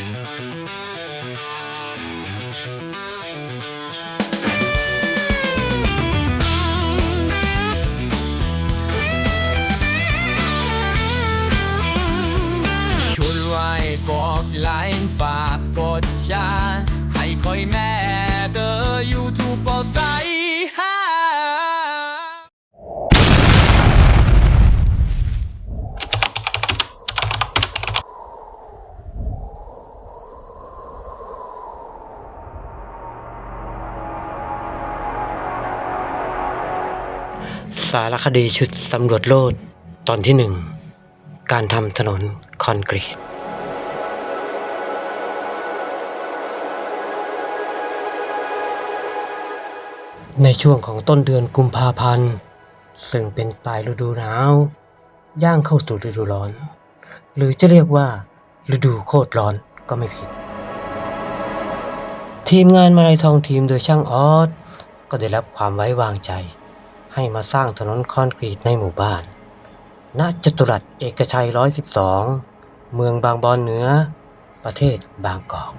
ชวนไว้บอกไลน์ฝากกดแชร์ให้คอยแม่เด้อยูทูบปอใส สารคดีชุดสำรวจโลดตอนที่หนึ่ง การทำถนนคอนกรีต ในช่วงของต้นเดือนกุมภาพันธ์ ซึ่งเป็นปลายฤดูหนาว ย่างเข้าสู่ฤดูร้อน หรือจะเรียกว่า ฤดูโคตรร้อนก็ไม่ผิด ทีมงานมาลัยทองทีมโดยช่างออสก็ได้รับความไว้วางใจ ให้มาสร้างถนนคอนกรีตในหมู่บ้าน ณ จตุรัสเอกชัย 112 เมืองบางบอนเหนือ ประเทศบางกอก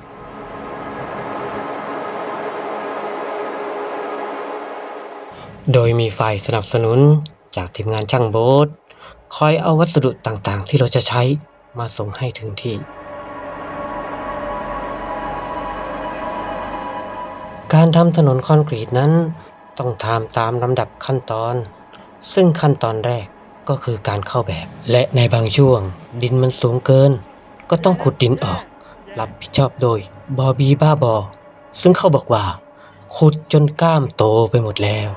โดยมีฝ่ายสนับสนุนจากทีมงานช่างโบ๊ทคอยเอาวัสดุต่างๆ ที่เราจะใช้มาส่งให้ถึงที่ การทำถนนคอนกรีตนั้น ต้องทำตามลำดับขั้นตอน ซึ่งขั้นตอนแรกก็คือการเข้าแบบ และในบางช่วง ดินมันสูงเกิน ก็ต้องขุดดินออก รับผิดชอบโดยบอบีบ้าบอ ซึ่งเขาบอกว่า ขุดจนกล้ามโตไปหมดแล้ว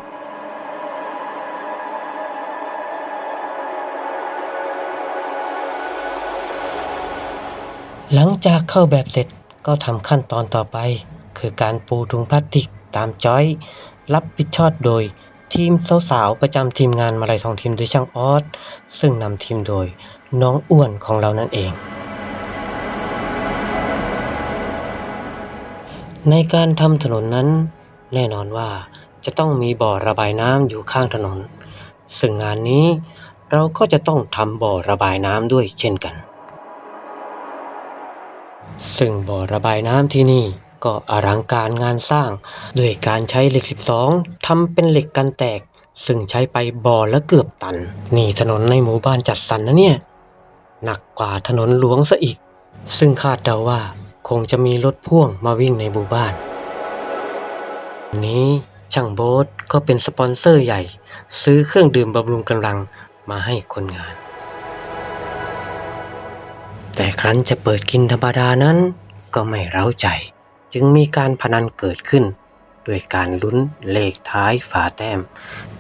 หลังจากเข้าแบบเสร็จก็ทำขั้นตอนต่อไป คือการปูถุงพลาสติกตามจอย รับผิดชอบโดยทีมสาวๆประจำทีมงานมาลัยทองทีมโดยช่างออสซึ่งนำทีมโดยน้องอ้วนของเรานั่นเอง ในการทำถนนนั้น แน่นอนว่าจะต้องมีบ่อระบายน้ำอยู่ข้างถนน ซึ่งงานนี้เราก็จะต้องทำบ่อระบายน้ำด้วยเช่นกัน ซึ่งบ่อระบายน้ำที่นี่ ก็อลังการงานสร้าง ด้วยการใช้เหล็ก 12ทำเป็นเหล็กกันแตก ซึ่งใช้ไปบ่อละเกือบตัน นี่ถนนในหมู่บ้านจัดสรรนะเนี่ย หนักกว่าถนนหลวงซะอีก ซึ่งคาดเดาว่าคงจะมีรถพ่วงมาวิ่งในหมู่บ้านวันนี้ช่างโบ๊ทก็เป็นสปอนเซอร์ใหญ่ ซื้อเครื่องดื่มบำรุงกำลังมาให้คนงาน แต่ครั้นจะเปิดกินธรรมดานั้นก็ไม่เร้าใจ จึงมีการพนันเกิดขึ้น ด้วยการลุ้นเลขท้ายฝาแต้ม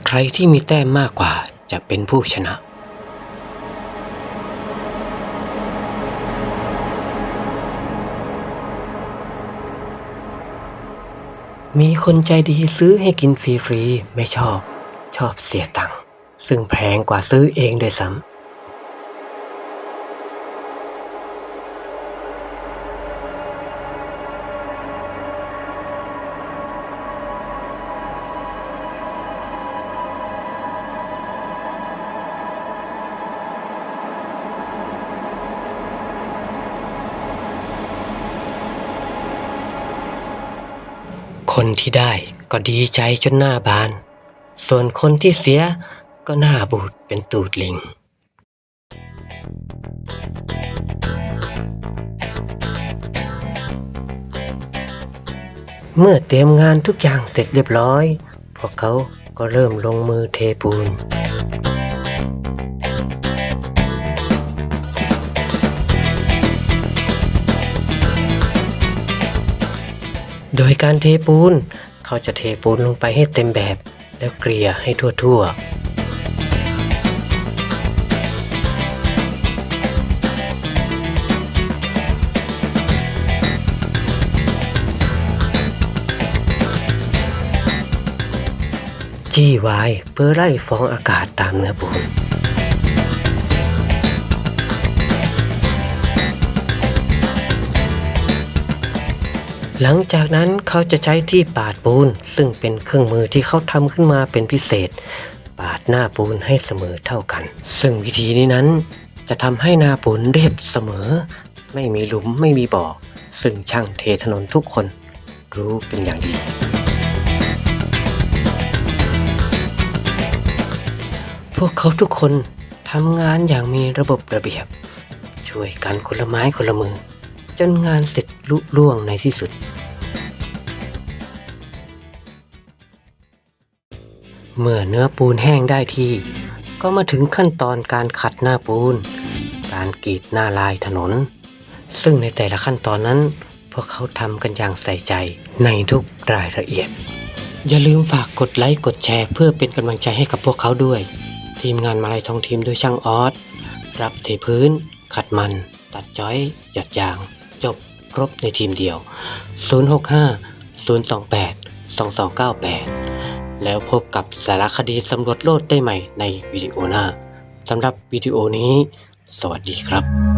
ใครที่มีแต้มมากกว่าจะเป็นผู้ชนะมีคนใจดีซื้อให้กินฟรีๆ ไม่ชอบ ชอบเสียตังค์ซึ่งแพงกว่าซื้อเองด้วยซ้ำ คนที่ได้ก็ดีใจจนหน้าบาน ส่วนคนที่เสียก็หน้าบูดเป็นตูดลิง เมื่อเตรียมงานทุกอย่างเสร็จเรียบร้อย พวกเขาก็เริ่มลงมือเทปูน โดยการเทปูน เขาจะเทปูนลงไปให้เต็มแบบ แล้วเกลี่ยให้ทั่วๆจี้ไว้เพื่อไล่ฟองอากาศตามเนื้อปูน หลังจากนั้นเขาจะใช้ที่ปาดปูน ซึ่งเป็นเครื่องมือที่เขาทำขึ้นมาเป็นพิเศษ ปาดหน้าปูนให้เสมอเท่ากัน ซึ่งวิธีนี้นั้น จะทำให้หน้าปูนเรียบเสมอ ไม่มีหลุมไม่มีบ่อ ซึ่งช่างเทถนนทุกคน รู้เป็นอย่างดี พวกเขาทุกคนทำงานอย่างมีระบบระเบียบ ช่วยกันคนละไม้คนละมือ จนงานเสร็จ ลุล่วงในที่สุด เมื่อเนื้อปูนแห้งได้ที่ ก็มาถึงขั้นตอนการขัดหน้าปูน การกรีดหน้าลายถนน ซึ่งในแต่ละขั้นตอนนั้น พวกเขาทำกันอย่างใส่ใจในทุกรายละเอียด อย่าลืมฝากกดไลค์กดแชร์เพื่อเป็นกำลังใจให้กับพวกเขาด้วย ทีมงานมาลัยทองทีมโดยช่างออสรับเทพื้น ขัดมัน ตัดจ้อย หยัดยาง จบ รบในทีมเดียว 065 028 2298 แล้วพบกับสารคดีสำรวจโลดได้ใหม่ในวิดีโอหน้าสำหรับวิดีโอนี้ สวัสดีครับ